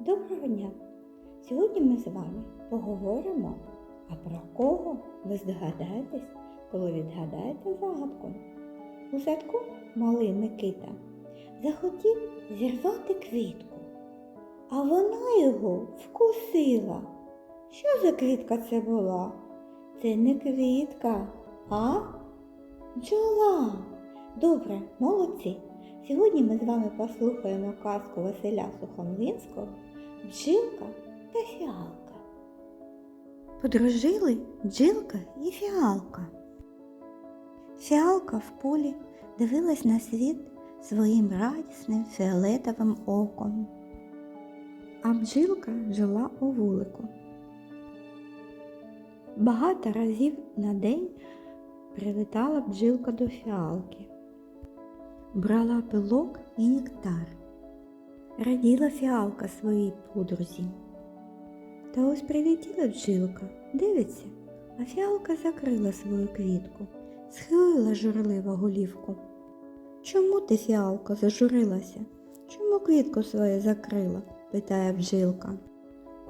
Доброго дня! Сьогодні ми з вами поговоримо, а про кого ви здогадаєтесь, коли відгадаєте загадку. У садку малий Микита захотів зірвати квітку, а вона його вкусила. Що за квітка це була? Це не квітка, а бджола. Добре, молодці. Сьогодні ми з вами послухаємо казку Василя Сухомлинського Бджілка та фіалка. Подружили бджілка і фіалка. Фіалка в полі дивилась на світ своїм радісним фіолетовим оком. А бджілка жила у вулику. Багато разів на день прилітала бджілка до фіалки брала пилок і нектар. Раділа фіалка своїй подрузі. Та ось прилетіла бджілка, дивиться, а фіалка закрила свою квітку, схилила журливо голівку. Чому ти, фіалка, зажурилася? Чому квітку свою закрила? питає бджілка.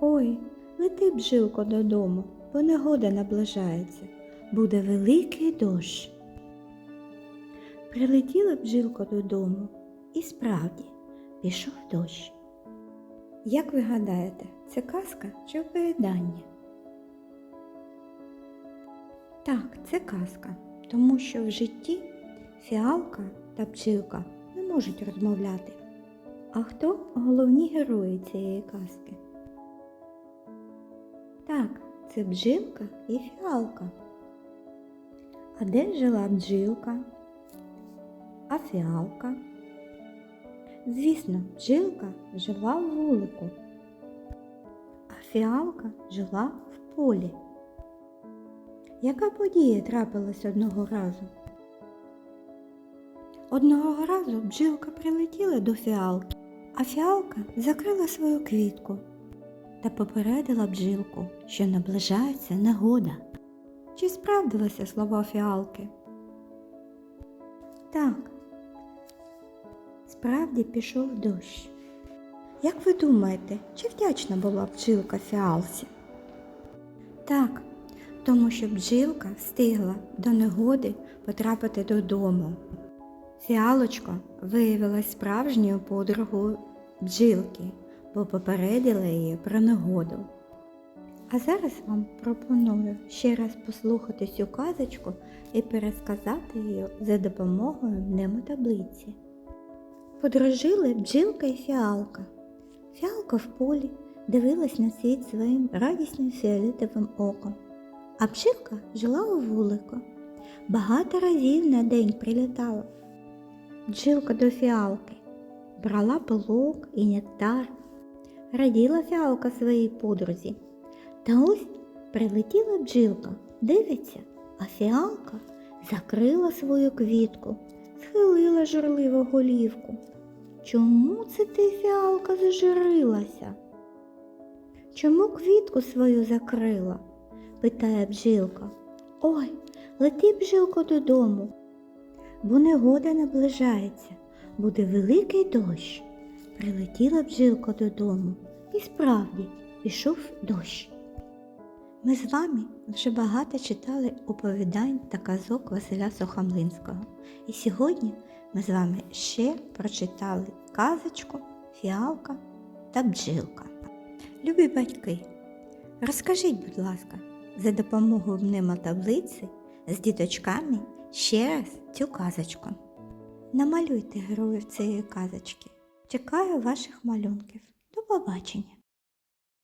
Ой, лети, бджілко, додому, бо негода наближається. Буде великий дощ. Прилетіла бжилка додому, і справді пішов дощ. Як ви гадаєте, це казка чи оповідання? Так, це казка, тому що в житті фіалка та бджілка не можуть розмовляти. А хто головні герої цієї казки? Так, це бджілка і фіалка. А де жила бджілка? а фіалка. Звісно, бджілка жила в вулику, а фіалка жила в полі. Яка подія трапилась одного разу? Одного разу бджілка прилетіла до фіалки, а фіалка закрила свою квітку та попередила бджілку, що наближається негода. Чи справдилися слова фіалки? Так, Справді пішов дощ. Як ви думаєте, чи вдячна була бджілка фіалці? Так, тому що бджілка встигла до негоди потрапити додому. Фіалочка виявилась справжньою подругою бджілки, бо попередила її про негоду. А зараз вам пропоную ще раз послухати цю казочку і пересказати її за допомогою мнемотаблиці. Подружили бджілка і фіалка. Фіалка в полі дивилась на світ своїм радісним фіолетовим оком, а бджілка жила у вулику. Багато разів на день прилітала. Бджілка до фіалки, брала пилок і нектар, раділа фіалка своїй подрузі. Та ось прилетіла бджілка, дивиться, а фіалка закрила свою квітку схилила журливо голівку. Чому це ти, фіалка, зажурилася? Чому квітку свою закрила? питає бжилка. Ой, лети, бжилко, додому, бо негода наближається, буде великий дощ. Прилетіла бжилка додому, і справді пішов дощ. Ми з вами вже багато читали оповідань та казок Василя Сухомлинського. І сьогодні ми з вами ще прочитали казочку, фіалка та бджілка. Любі батьки, розкажіть, будь ласка, за допомогою мнемотаблиці з діточками ще раз цю казочку. Намалюйте героїв цієї казочки. Чекаю ваших малюнків. До побачення!